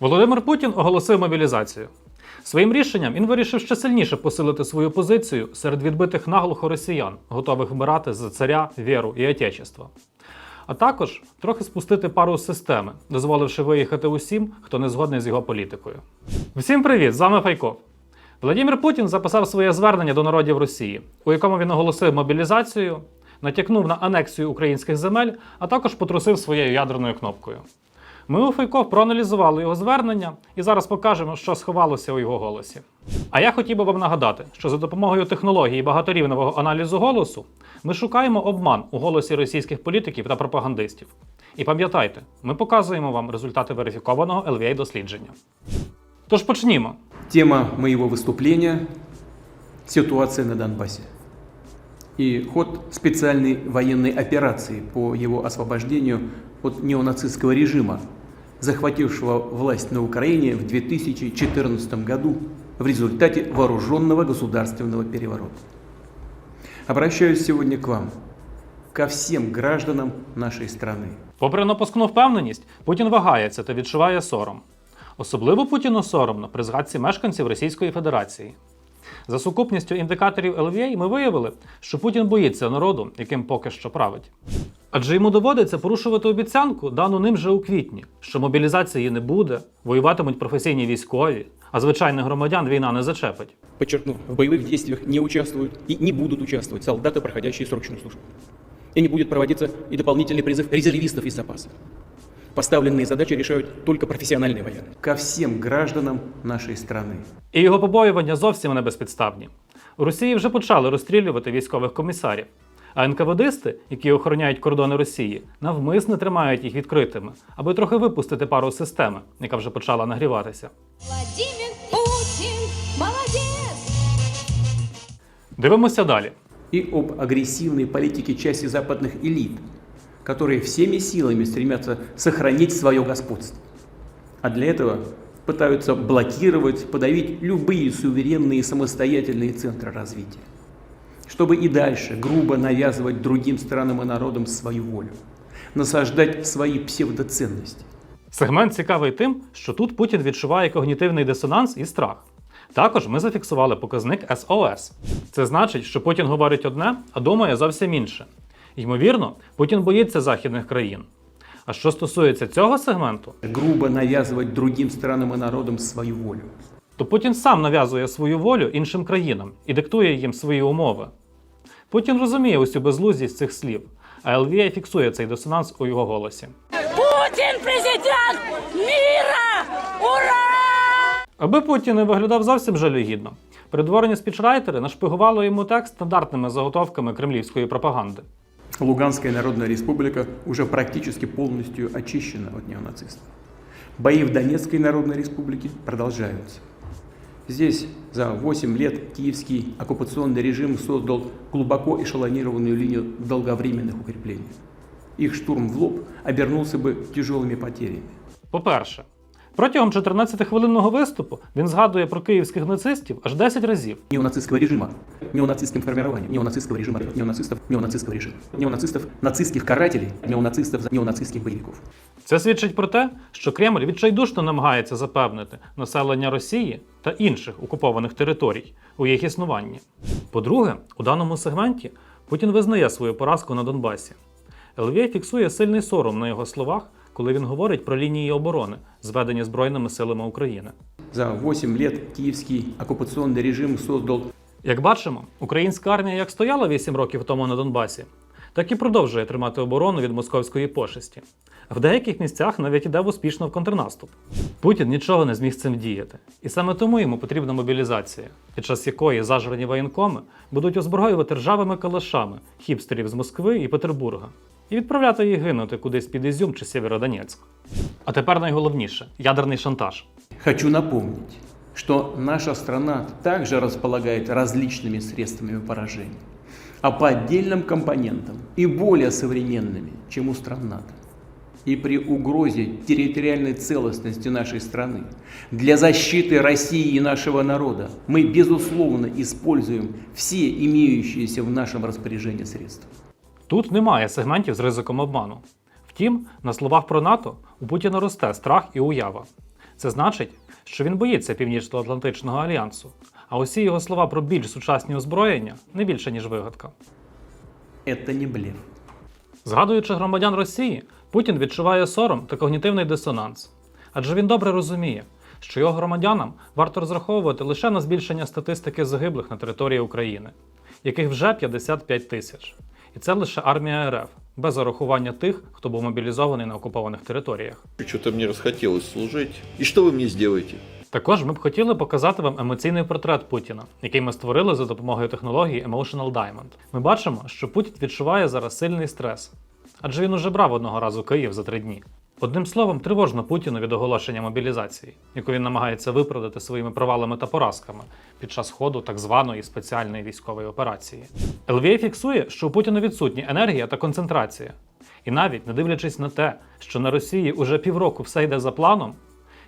Володимир Путін оголосив мобілізацію. Своїм рішенням він вирішив ще сильніше посилити свою позицію серед відбитих наглухо росіян, готових вмирати за царя, віру і отечество. А також трохи спустити пару системи, дозволивши виїхати усім, хто не згодний з його політикою. Всім привіт! З вами Файко. Владимир Путін записав своє звернення до народів Росії, у якому він оголосив мобілізацію, натякнув на анексію українських земель, а також потрусив своєю ядерною кнопкою. Ми у Фейко проаналізували його звернення і зараз покажемо, що сховалося у його голосі. А я хотів би вам нагадати, що за допомогою технології багаторівневого аналізу голосу ми шукаємо обман у голосі російських політиків та пропагандистів. І пам'ятайте, ми показуємо вам результати верифікованого LVA дослідження. Тож почнімо. Тема моего выступления – ситуация на Донбассе и ход специальной военной операции по его освобождению от неонацистского режима, захватившего власть на Украине в 2014 году в результате вооруженного государственного переворота. Обращаюсь сегодня к вам, ко всем гражданам нашей страны. Попри напускну впевненість, Путін вагається та відчуває сором. Особливо Путіну соромно при згадці мешканців Російської Федерації. За сукупністю індикаторів LVA ми виявили, що Путін боїться народу, яким поки що править. Адже йому доводиться порушувати обіцянку, дану ним же у квітні, що мобілізації не буде, воюватимуть професійні військові, а звичайних громадян війна не зачепить. Подчеркну, в боевых действиях не участвуют и не будут участвовать солдаты, проходящие срочную службу. И не будет проводиться и дополнительный призыв резервистов из запаса. Поставленные задачи решают только профессиональные военные. Ко всем гражданам нашей страны. І його побоювання зовсім не безпідставні. У Росії вже почали розстрілювати військових комісарів. А НКВДисти, які охороняють кордони Росії, навмисно тримають їх відкритими, аби трохи випустити пару з системи, яка вже почала нагріватися. Владимир Путин, молодец! Дивимося далі. и об агрессивной политике части западных элит, которые всеми силами стремятся сохранить свое господство. А для этого пытаются блокировать, подавить любые суверенные и самостоятельные центры развития, чтобы и дальше грубо навязывать другим странам и народам свою волю, насаждать свои псевдоценности. Сегмент цікавий тим, що тут Путін відчуває когнітивний дисонанс і страх. Також ми зафіксували показник SOS. Це значить, що Путін говорить одне, а думає зовсім інше. Ймовірно, Путін боїться західних країн. А що стосується цього сегменту, Грубо навязывать другим странам и народам свою волю. то Путін сам нав'язує свою волю іншим країнам і диктує їм свої умови. Путін розуміє усю безлуздість цих слів, а ЛВА фіксує цей дисонанс у його голосі. Путин президент мира! Ура! Аби Путін не виглядав зовсім жалюгідно, придворні спічрайтери нашпигували йому текст стандартними заготовками кремлівської пропаганди. Луганская Народная Республика уже практически полностью очищена от неонацистов. Бои в Донецкой Народной Республике продолжаются. Здесь за 8 лет киевский оккупационный режим создал глубоко эшелонированную линию долговременных укреплений. Их штурм в лоб обернулся бы тяжелыми потерями. По-перше, протягом 14-хвилинного виступу він згадує про київських нацистів аж 10 разів. Неонацистского режима, неонацистским формированием, неонацистского режима, неонацистов, неонацистского режима, неонацистов, нацистских карателей, неонацистов, неонацистских боевиков. Це свідчить про те, що Кремль відчайдушно намагається запевнити населення Росії та інших окупованих територій у їх існуванні. По-друге, у даному сегменті Путін визнає свою поразку на Донбасі. ЛВА фіксує сильний сором на його словах, коли він говорить про лінії оборони, зведені Збройними силами України. За 8 лет киевский оккупационный режим создал Як бачимо, українська армія як стояла 8 років тому на Донбасі, так і продовжує тримати оборону від московської пошесті. В деяких місцях навіть іде успішно в контрнаступ. Путін нічого не зміг з цим діяти, і саме тому йому потрібна мобілізація, під час якої зажрані воєнкоми будуть озброювати ржавими калашами хіпстерів з Москви і Петербурга і відправляти їх гинути кудись під Ізюм чи Сєвєродонецьк. А тепер найголовніше ядерний шантаж. Хочу напомнить, что наша страна также располагает различными средствами поражения, а по отдельным компонентам и более современными, чем у стран НАТО. И при угрозе территориальной целостности нашей страны для защиты России и нашего народа мы, безусловно, используем все имеющиеся в нашем распоряжении средства. Тут немає сегментів з ризиком обману. Втім, на словах про НАТО у Путіна росте страх і уява. Це значить, що він боїться Північно-Атлантичного альянсу, а усі його слова про більш сучасні озброєння не більше, ніж вигадка. Это не блеф. Згадуючи громадян Росії, Путін відчуває сором та когнітивний дисонанс. Адже він добре розуміє, що його громадянам варто розраховувати лише на збільшення статистики загиблих на території України, яких вже 55 тисяч. І це лише армія РФ, без урахування тих, хто був мобілізований на окупованих територіях. що мне розхотілося служити, і что ви мені сделаете? Також ми б хотіли показати вам емоційний портрет Путіна, який ми створили за допомогою технології Emotional Diamond. Ми бачимо, що Путін відчуває зараз сильний стрес, адже він уже брав одного разу Київ за три дні. Одним словом, тривожно Путіну від оголошення мобілізації, яку він намагається виправдати своїми провалами та поразками під час ходу так званої спеціальної військової операції. ЛВА фіксує, що у Путіна відсутні енергія та концентрація. І навіть не дивлячись на те, що на Росії уже півроку все йде за планом,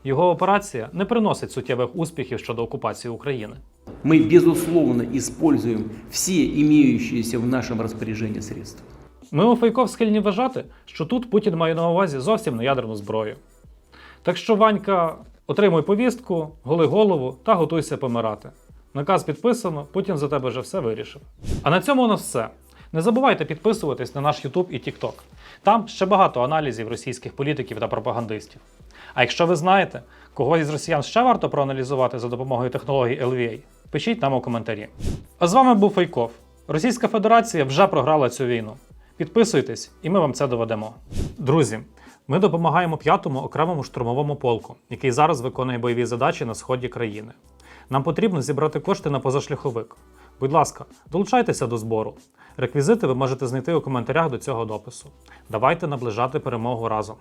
його операція не приносить суттєвих успіхів щодо окупації України. Мы, безусловно, используем все имеющиеся в нашем распоряжении средства. Ми у Фейков схильні вважати, що тут Путін має на увазі зовсім не ядерну зброю. Так що, Ванька, отримуй повістку, голи голову та готуйся помирати. Наказ підписано, Путін за тебе вже все вирішив. А на цьому у нас все. Не забувайте підписуватись на наш YouTube і TikTok. Там ще багато аналізів російських політиків та пропагандистів. А якщо ви знаєте, кого із росіян ще варто проаналізувати за допомогою технологій LVA, пишіть нам у коментарі. А з вами був Фейков. Російська Федерація вже програла цю війну. Підписуйтесь, і ми вам це доведемо. Друзі, ми допомагаємо п'ятому окремому штурмовому полку, який зараз виконує бойові задачі на сході країни. Нам потрібно зібрати кошти на позашляховик. Будь ласка, долучайтеся до збору. Реквізити ви можете знайти у коментарях до цього допису. Давайте наближати перемогу разом.